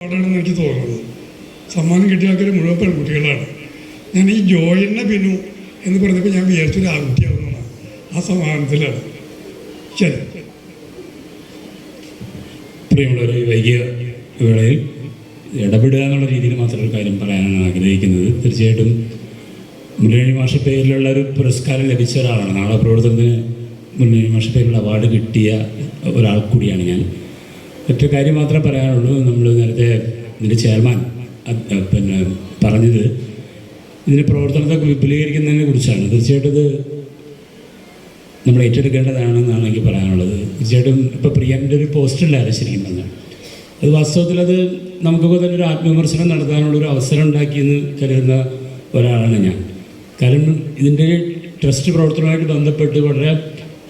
പാടാണെന്ന് എനിക്ക് തോന്നുന്നത് സമ്മാനം കിട്ടിയ ആൾക്കാർ മുഴുവൻ പെൺകുട്ടികളാണ്. ഞാൻ ഈ ജോയിനെ പിന്നു എന്ന് പറഞ്ഞപ്പോൾ ഞാൻ വിചാരിച്ചൊരു ആൺകുട്ടിയാവുന്നതാണ്. ആ സമ്മാനത്തിലാണ് ശരി. പ്രിയമുള്ളവരെ വൈകിയ വേളയിൽ ഇടപെടുക എന്നുള്ള രീതിയിൽ ഒരു കാര്യം പറയാനാണ് ആഗ്രഹിക്കുന്നത്. തീർച്ചയായിട്ടും മുന്നണി മാഷ പേരിലുള്ള ഒരു പുരസ്കാരം ലഭിച്ച ഒരാളാണ്. നാളെ പ്രവർത്തനത്തിന് മുന്നണി മാഷ പേരിലുള്ള അവാർഡ് കിട്ടിയ ഒരാൾ കൂടിയാണ് ഞാൻ. ഒറ്റ കാര്യം മാത്രമേ പറയാനുള്ളൂ. നമ്മൾ നേരത്തെ ഇതിന്റെ ചെയർമാൻ പിന്നെ പറഞ്ഞത് ഇതിന്റെ പ്രവർത്തനത്തെ വിപുലീകരിക്കുന്നതിനെ കുറിച്ചാണ്. തീർച്ചയായിട്ടും ഇത് നമ്മൾ ഏറ്റെടുക്കേണ്ടതാണെന്നാണ് എനിക്ക് പറയാനുള്ളത്. തീർച്ചയായിട്ടും ഇപ്പോൾ പ്രിയന്റെ ഒരു പോസ്റ്റില്ലായിരുന്നു ശരിക്കും പറഞ്ഞാൽ. അത് വാസ്തവത്തിൽ അത് നമുക്കൊക്കെ തന്നെ ഒരു ആത്മവിമർശനം നടത്താനുള്ള ഒരു അവസരം ഉണ്ടാക്കിയെന്ന് കരുതുന്ന ഒരാളാണ് ഞാൻ. കാരണം ഇതിന്റെ ട്രസ്റ്റ് പ്രവർത്തനവുമായിട്ട് ബന്ധപ്പെട്ട് വളരെ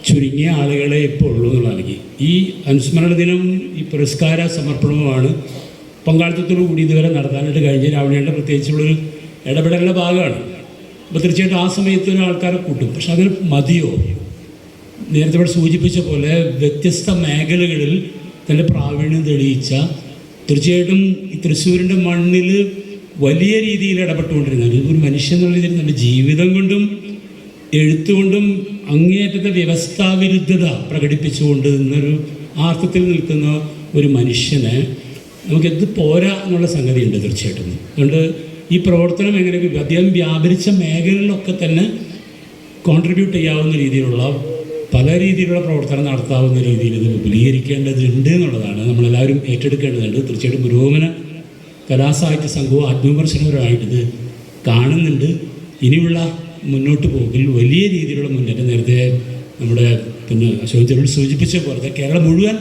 ചുരുങ്ങിയ ആളുകളെ ഇപ്പോൾ ഉള്ളൂ എന്നുള്ളതാണ് ഈ അനുസ്മരണ ദിനം ഈ പുരസ്കാര സമർപ്പണവുമാണ് പങ്കാളിത്തത്തോടു കൂടി ഇതുവരെ നടത്താനായിട്ട് കഴിഞ്ഞ രാവണിയുടെ പ്രത്യേകിച്ചുള്ളൊരു ഇടപെടലിന്റെ ഭാഗമാണ്. അപ്പോൾ തീർച്ചയായിട്ടും ആ സമയത്ത് ഒരു ആൾക്കാരെ കൂട്ടും. പക്ഷെ അതിന് മതിയോ? നേരത്തെ ഇവിടെ സൂചിപ്പിച്ച പോലെ വ്യത്യസ്ത മേഖലകളിൽ തന്റെ പ്രാവീണ്യം തെളിയിച്ച തീർച്ചയായിട്ടും ഈ തൃശ്ശൂരിന്റെ മണ്ണിൽ വലിയ രീതിയിൽ ഇടപെട്ടുകൊണ്ടിരുന്നത് ഒരു മനുഷ്യൻ എന്നുള്ള രീതിയിൽ തന്റെ ജീവിതം കൊണ്ടും എഴുത്തുകൊണ്ടും അങ്ങേയറ്റത്തെ വ്യവസ്ഥാവിരുദ്ധത പ്രകടിപ്പിച്ചുകൊണ്ട് നിന്നൊരു ആർത്ഥത്തിൽ നിൽക്കുന്ന ഒരു മനുഷ്യനെ നമുക്ക് എന്ത് പോരാ എന്നുള്ള സംഗതിയുണ്ട് തീർച്ചയായിട്ടും. അതുകൊണ്ട് ഈ പ്രവർത്തനം എങ്ങനെ അദ്ദേഹം വ്യാപരിച്ച മേഖലകളിലൊക്കെ തന്നെ കോൺട്രിബ്യൂട്ട് ചെയ്യാവുന്ന രീതിയിലുള്ള പല രീതിയിലുള്ള പ്രവർത്തനം നടത്താവുന്ന രീതിയിൽ ഇത് വിപുലീകരിക്കേണ്ടതുണ്ട് എന്നുള്ളതാണ്. നമ്മളെല്ലാവരും ഏറ്റെടുക്കേണ്ടതുണ്ട്. തീർച്ചയായിട്ടും പുരോഗമന കലാസാഹിത്യ സംഘവും ആത്മവിമർശനപരമായിട്ട് ഇത് കാണുന്നുണ്ട്. ഇനിയുള്ള മുന്നോട്ട് പോകിൽ വലിയ രീതിയിലുള്ള മുന്നേറ്റം നേരത്തെ നമ്മുടെ പിന്നെ അശോക് സൂചിപ്പിച്ച പോലെ കേരളം മുഴുവൻ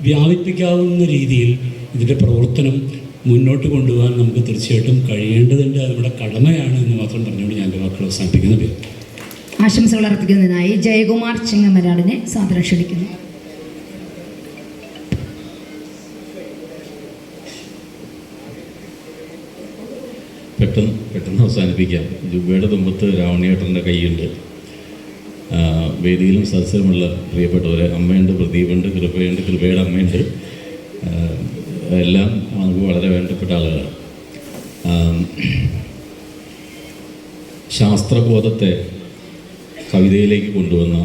വ്യാപിപ്പിക്കാവുന്ന രീതിയിൽ ഇതിന്റെ പ്രവർത്തനം മുന്നോട്ട് കൊണ്ടുപോകാൻ നമുക്ക് തീർച്ചയായിട്ടും കഴിയേണ്ടതുണ്ട്. നമ്മുടെ കടമയാണ് എന്ന് മാത്രം പറഞ്ഞുകൊണ്ട് ഞാൻ എന്റെ വാക്കുകൾ അവസാനിപ്പിക്കുന്നത് ആശംസകൾ അർപ്പിക്കുന്നതിനായി ജയകുമാർ ചിങ്ങമരാടിനെ സാദരം ക്ഷണിക്കുന്നു പെട്ടെന്ന് പെട്ടെന്ന് അവസാനിപ്പിക്കാം. ജുബയുടെ തുമ്പത്ത് രാവണിയേട്ടന്റെ കൈയുണ്ട്. വേദിയിലും സദസ്സിലുമുള്ള പ്രിയപ്പെട്ടവരെ അമ്മയുണ്ട് പ്രദീപുണ്ട് കൃപയുണ്ട് കൃപയുടെ അമ്മയുണ്ട്. എല്ലാം നമുക്ക് വളരെ വേണ്ടപ്പെട്ട ആളുകളാണ്. ശാസ്ത്രബോധത്തെ കവിതയിലേക്ക് കൊണ്ടുവന്ന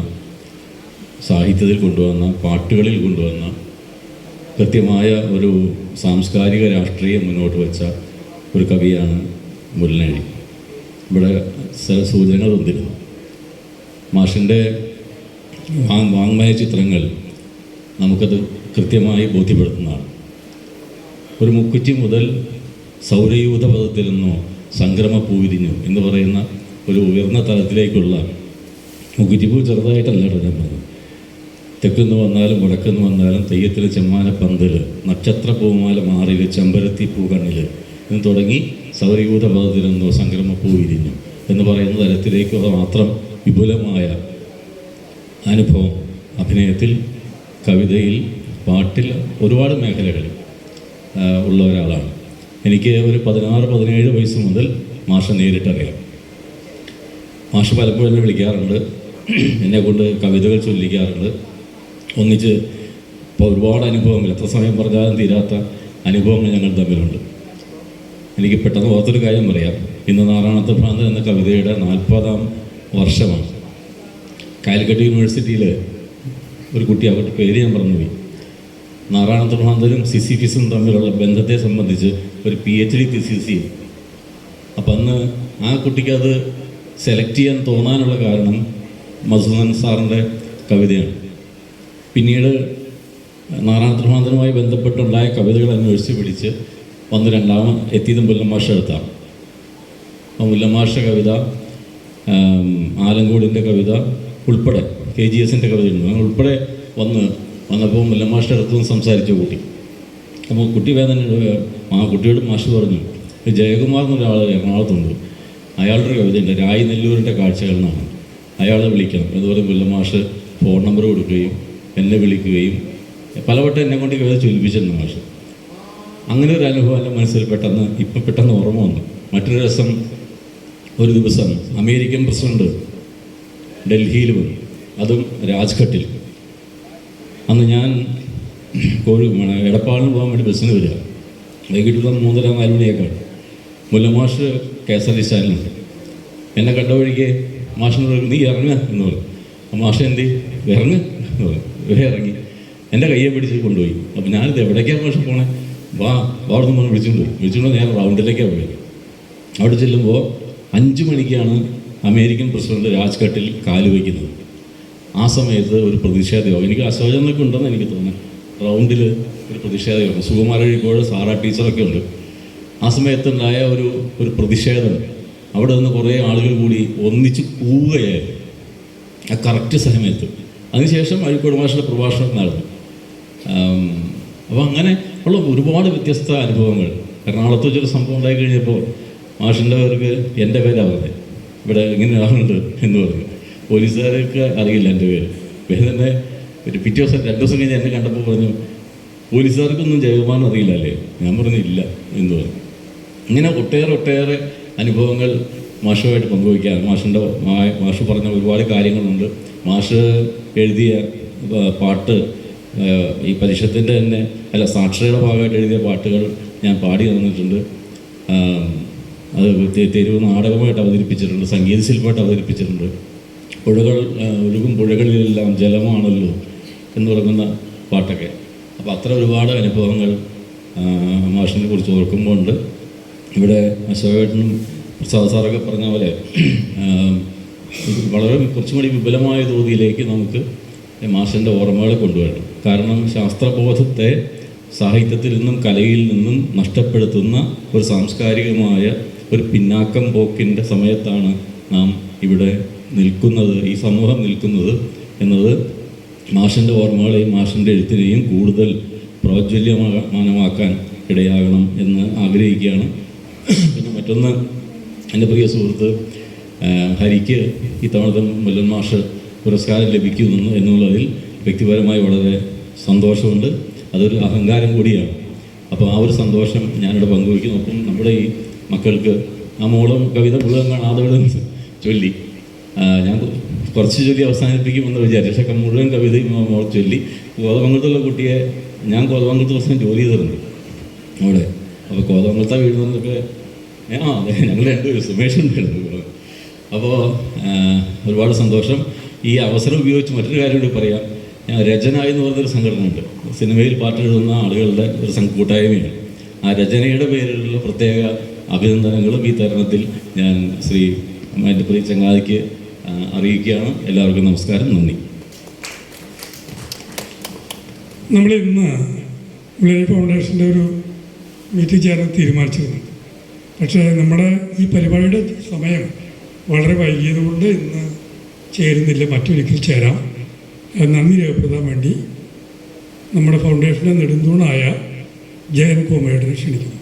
സാഹിത്യത്തിൽ കൊണ്ടുവന്ന പാട്ടുകളിൽ കൊണ്ടുവന്ന കൃത്യമായ ഒരു സാംസ്കാരിക രാഷ്ട്രീയം മുന്നോട്ട് വെച്ച ഒരു കവിയാണ് മുല്ലനഴി ഇവിടെ ചില സൂചനകൾ വന്നിരുന്നു. മാഷിന്റെ വാങ് വാങ്മയ ചിത്രങ്ങൾ നമുക്കത് കൃത്യമായി ബോധ്യപ്പെടുത്തുന്നതാണ്. ഒരു മുക്കുറ്റി മുതൽ സൗരയൂഥ പദത്തിൽ നിന്നോ സംക്രമ പൂവിരിഞ്ഞു എന്ന് പറയുന്ന ഒരു ഉയർന്ന തലത്തിലേക്കുള്ള മുക്കുറ്റിപ്പൂ ചെറുതായിട്ടല്ല ഞാൻ പറഞ്ഞു തെക്കുന്ന് വന്നാലും വടക്കുന്ന് വന്നാലും തെയ്യത്തിലെ ചെമ്മാന പന്തൽ നക്ഷത്ര പൂമാല മാറിയിൽ ചെമ്പരത്തി പൂ കണ്ണിൽ എന്ന് തുടങ്ങി സൗരയൂഥ പദത്തിലെന്നോ സംക്രമ പൂ വിരിഞ്ഞു എന്ന് പറയുന്ന തലത്തിലേക്കുള്ള മാത്രം വിപുലമായ അനുഭവം അഭിനയത്തിൽ കവിതയിൽ പാട്ടിൽ ഒരുപാട് മേഖലകളിൽ ആ, ഉള്ള ഒരാളാണ്. എനിക്ക് ഒരു പതിനാറ് പതിനേഴ് വയസ്സ് മുതൽ മാഷ നേരിട്ടറിയാം. മാഷ പലപ്പോഴും എന്നെ വിളിക്കാറുണ്ട്. എന്നെ കൊണ്ട് കവിതകൾ ചൊല്ലിക്കാറുണ്ട്. ഒന്നിച്ച് ഇപ്പോൾ ഒരുപാട് അനുഭവങ്ങൾ എത്ര സമയം പറഞ്ഞാലും തീരാത്ത അനുഭവങ്ങൾ ഞങ്ങൾ തമ്മിലുണ്ട്. എനിക്ക് പെട്ടെന്ന് ഓർത്തൊരു കാര്യം പറയാം. ഇന്ന് നാറാണത്ത് ഭ്രാന്തൻ എന്ന കവിതയുടെ നാൽപ്പതാം വർഷമാണ്. കാലിക്കട്ട് യൂണിവേഴ്സിറ്റിയിൽ ഒരു കുട്ടി അവരുടെ പേര് ഞാൻ പറഞ്ഞുപോയി നാറാണത്ത് ഭ്രാന്തനും സിസിഫിസും തമ്മിലുള്ള ബന്ധത്തെ സംബന്ധിച്ച് ഒരു പി എച്ച് ഡി തിസിസ് അപ്പം അന്ന് ആ കുട്ടിക്ക് അത് സെലക്ട് ചെയ്യാൻ തോന്നാനുള്ള കാരണം മധുസൂദൻ സാറിന്റെ കവിതയാണ്. പിന്നീട് നാരായണ ഭ്രാന്തനുമായി ബന്ധപ്പെട്ടുണ്ടായ കവിതകൾ അന്വേഷിച്ച് പിടിച്ച് വന്ന് രണ്ടാമത് എത്തിയതും മുല്ലമാഷ എടുത്താണ് ആ മുല്ലമാഷ കവിത ആലങ്കോടിന്റെ കവിത ഉൾപ്പെടെ കെ ജി എസിന്റെ കവിത ഉൾപ്പെടെ വന്ന് വന്നപ്പോൾ മുല്ലമാഷ അടുത്തും സംസാരിച്ചു കുട്ടി. അപ്പോൾ കുട്ടി വേദന ആ കുട്ടിയോട് മാഷ് പറഞ്ഞു "ഒരു ജയകുമാർ എന്നൊരാൾ എറണാകുളത്തുണ്ട് അയാളുടെ കവിതയുണ്ട് രായി നെല്ലൂരിന്റെ കാഴ്ചകൾ എന്നാണ്. അയാളെ വിളിക്കണം. അതുപോലെ മുല്ലമാഷ് ഫോൺ നമ്പർ കൊടുക്കുകയും എന്നെ വിളിക്കുകയും പലവട്ടം എന്നെ കൊണ്ട് കവിത ചൊല്ലിപ്പിച്ചിരുന്നു മാഷ്. അങ്ങനെ ഒരു അനുഭവം എന്റെ മനസ്സിൽ പെട്ടെന്ന് ഇപ്പം പെട്ടെന്ന് ഓർമ്മ വന്നു. മറ്റൊരു രസം ഒരു ദിവസം അമേരിക്കൻ പ്രസിഡന്റ് ഡൽഹിയിൽ വന്നു. അതും രാജ്ഘട്ടിൽ. അന്ന് ഞാൻ കോഴി എടപ്പാളിന് പോകാൻ വേണ്ടി ബസ്സിന് വരിക. വൈകിട്ട് ഒരു മൂന്നര നാല് മണിയേക്കാണ് മുല്ലമാഷ് കെ എസ് ആർ ടി സ്റ്റാൻഡിലുണ്ട് എന്നെ കണ്ട വഴിക്ക് മാഷിനോട് നീ ഇറങ്ങുക എന്ന് പറഞ്ഞു. മാഷ എന്ത് ഇറങ്ങ് ഇറങ്ങി. എന്റെ കയ്യെ പിടിച്ച് കൊണ്ടുപോയി. അപ്പം ഞാനിത് എവിടേക്കാണ് മാഷ് പോണേ? വാ അവിടെ നിന്ന് വിളിച്ചുകൊണ്ട് വിളിച്ചിട്ടുണ്ട് നേരെ റൗണ്ടിലേക്കാണ് പോയി അവിടെ ചെല്ലുമ്പോൾ അഞ്ച് മണിക്കാണ് അമേരിക്കൻ പ്രസിഡന്റ് രാജ്ഘട്ടിൽ കാൽ വയ്ക്കുന്നത്. ആ സമയത്ത് ഒരു പ്രതിഷേധ എനിക്ക് അശോചനൊക്കെ ഉണ്ടെന്ന് എനിക്ക് തോന്നുന്നു റൗണ്ടിൽ ഒരു പ്രതിഷേധ യോഗം സുകുമാരഴിക്കോട് സാറാ ടീച്ചറൊക്കെ ഉണ്ട്. ആ സമയത്തുണ്ടായ ഒരു ഒരു പ്രതിഷേധം. അവിടെ നിന്ന് കുറേ ആളുകൾ കൂടി ഒന്നിച്ച് കൂവുകയായിരുന്നു. ആ കറക്റ്റ് സമയത്ത്. അതിനുശേഷം അഴിക്കോട് മാഷിന്റെ പ്രഭാഷണം നടന്നു. അപ്പോൾ അങ്ങനെ ഉള്ള ഒരുപാട് വ്യത്യസ്ത അനുഭവങ്ങൾ. എറണാകുളത്ത് വെച്ചൊരു സംഭവം ഉണ്ടായി കഴിഞ്ഞപ്പോൾ മാഷിന്റെ അവർക്ക് എന്റെ പേരാണ് പറഞ്ഞത് ഇവിടെ ഇങ്ങനെ ആളുണ്ട് എന്ന് പറഞ്ഞു. പോലീസുകാർക്ക് അറിയില്ല എന്റെ പേര്. പേര് തന്നെ ഒരു പിറ്റേ ദിവസം രണ്ട് ദിവസം കഴിഞ്ഞ് എന്നെ കണ്ടപ്പോൾ പറഞ്ഞു പോലീസുകാർക്കൊന്നും ജയകുമാറിന് അറിയില്ല അല്ലേ? ഞാൻ പറഞ്ഞു ഇല്ല എന്ന് പറഞ്ഞു. ഇങ്ങനെ ഒട്ടേറെ ഒട്ടേറെ അനുഭവങ്ങൾ മാഷുമായിട്ട് പങ്കുവയ്ക്കാൻ മാഷിന്റെ മാഷു പറഞ്ഞ ഒരുപാട് കാര്യങ്ങളുണ്ട്. മാഷ് എഴുതിയ പാട്ട് ഈ പരിഷത്തിന്റെ തന്നെ അല്ല സാക്ഷരയുടെ ഭാഗമായിട്ട് എഴുതിയ പാട്ടുകൾ ഞാൻ പാടി തന്നിട്ടുണ്ട് അത് തെരുവ് നാടകമായിട്ട് അവതരിപ്പിച്ചിട്ടുണ്ട് സംഗീത ശില്പമായിട്ട് അവതരിപ്പിച്ചിട്ടുണ്ട്. പുഴകൾ ഒഴുകും പുഴകളിലെല്ലാം ജലമാണല്ലോ എന്ന് തുടങ്ങുന്ന പാട്ടൊക്കെ. അപ്പോൾ അത്ര ഒരുപാട് അനുഭവങ്ങൾ മാഷിനെ കുറിച്ച് ഓർക്കുമ്പോൾ ഉണ്ട് ഇവിടെ അശോകേട്ടനും പ്രസാദ് സാറൊക്കെ പറഞ്ഞ പോലെ വളരെ കുറച്ചും കൂടി വിപുലമായ തോതിലേക്ക് നമുക്ക് മാഷിന്റെ ഓർമ്മകളെ കൊണ്ടുവരണം. കാരണം ശാസ്ത്രബോധത്തെ സാഹിത്യത്തിൽ നിന്നും കലയിൽ നിന്നും നഷ്ടപ്പെടുത്തുന്ന ഒരു സാംസ്കാരികമായ ഒരു പിന്നാക്കം പോക്കിന്റെ സമയത്താണ് നാം ഇവിടെ നിൽക്കുന്നത് ഈ സമൂഹം നിൽക്കുന്നത് എന്നത് മാഷിന്റെ ഓർമ്മകളെയും മാഷിന്റെ എഴുത്തിനെയും കൂടുതൽ പ്രോജ്വല്യമാനമാക്കാൻ ഇടയാകണം എന്ന് ആഗ്രഹിക്കുകയാണ്. പിന്നെ മറ്റൊന്ന് എന്റെ പ്രിയ സുഹൃത്ത് ഹരിക്ക് ഇത്തവണത്തെ മുല്ലൻ മാഷ് പുരസ്കാരം ലഭിക്കുന്നു എന്നുള്ളതിൽ വ്യക്തിപരമായി വളരെ സന്തോഷമുണ്ട്. അതൊരു അഹങ്കാരം കൂടിയാണ്. അപ്പോൾ ആ ഒരു സന്തോഷം ഞാനിവിടെ പങ്കുവയ്ക്കുന്നു. ഒപ്പം നമ്മുടെ ഈ മക്കൾക്ക് ആ മോളും കവിത മുഴുവൻ കാണാതെ ചൊല്ലി. ഞാൻ കുറച്ച് ചൊല്ലി അവസാനിപ്പിക്കുമെന്ന് വിചാരിച്ചു. പക്ഷേ മുഴുവൻ കവിതയും മോൾ ചൊല്ലി. കോതമംഗലത്തുള്ള കുട്ടിയെ ഞാൻ കോതമംഗലത്ത് ദിവസം ജോലി ചെയ്തിട്ടുണ്ട്. അവിടെ. അപ്പോൾ കോതമംഗലത്തെ വീട് ആ അതെ ഞങ്ങൾ രണ്ടുപേരും സുമേഷ് ഉണ്ടായിരുന്നു അപ്പോൾ ഒരുപാട് സന്തോഷം. ഈ അവസരം ഉപയോഗിച്ച് മറ്റൊരു കാര്യം കൂടി പറയാം. രചന എന്ന് പറഞ്ഞൊരു സംഘടനയുണ്ട്. സിനിമയിൽ പാട്ട് എഴുതുന്ന ആളുകളുടെ ഒരു കൂട്ടായ്മയാണ്. ആ രചനയുടെ പേരിലുള്ള പ്രത്യേക അഭിനന്ദനങ്ങളും ഈ തരുണത്തിൽ ഞാൻ ശ്രീ എന്റെ പ്രിയ ചങ്ങാതിക്ക് അറിയിക്കുകയാണ്. എല്ലാവർക്കും നമസ്കാരം. നന്ദി. നമ്മൾ ഇന്ന് മുല്ലരി ഫൗണ്ടേഷന്റെ ഒരു മീറ്റിംഗ് ചേരാൻ തീരുമാനിച്ചിരുന്നു. പക്ഷേ നമ്മുടെ ഈ പരിപാടിയുടെ സമയം വളരെ വൈകിയതുകൊണ്ട് ഇന്ന് ചേരുന്നില്ല. മറ്റൊരിക്കൽ ചേരാം. നന്ദി രേഖപ്പെടുത്താൻ വേണ്ടി നമ്മുടെ ഫൗണ്ടേഷന്റെ നെടുന്തൂണായ ജയൻ കോമേഡിനെ ക്ഷണിക്കുന്നു.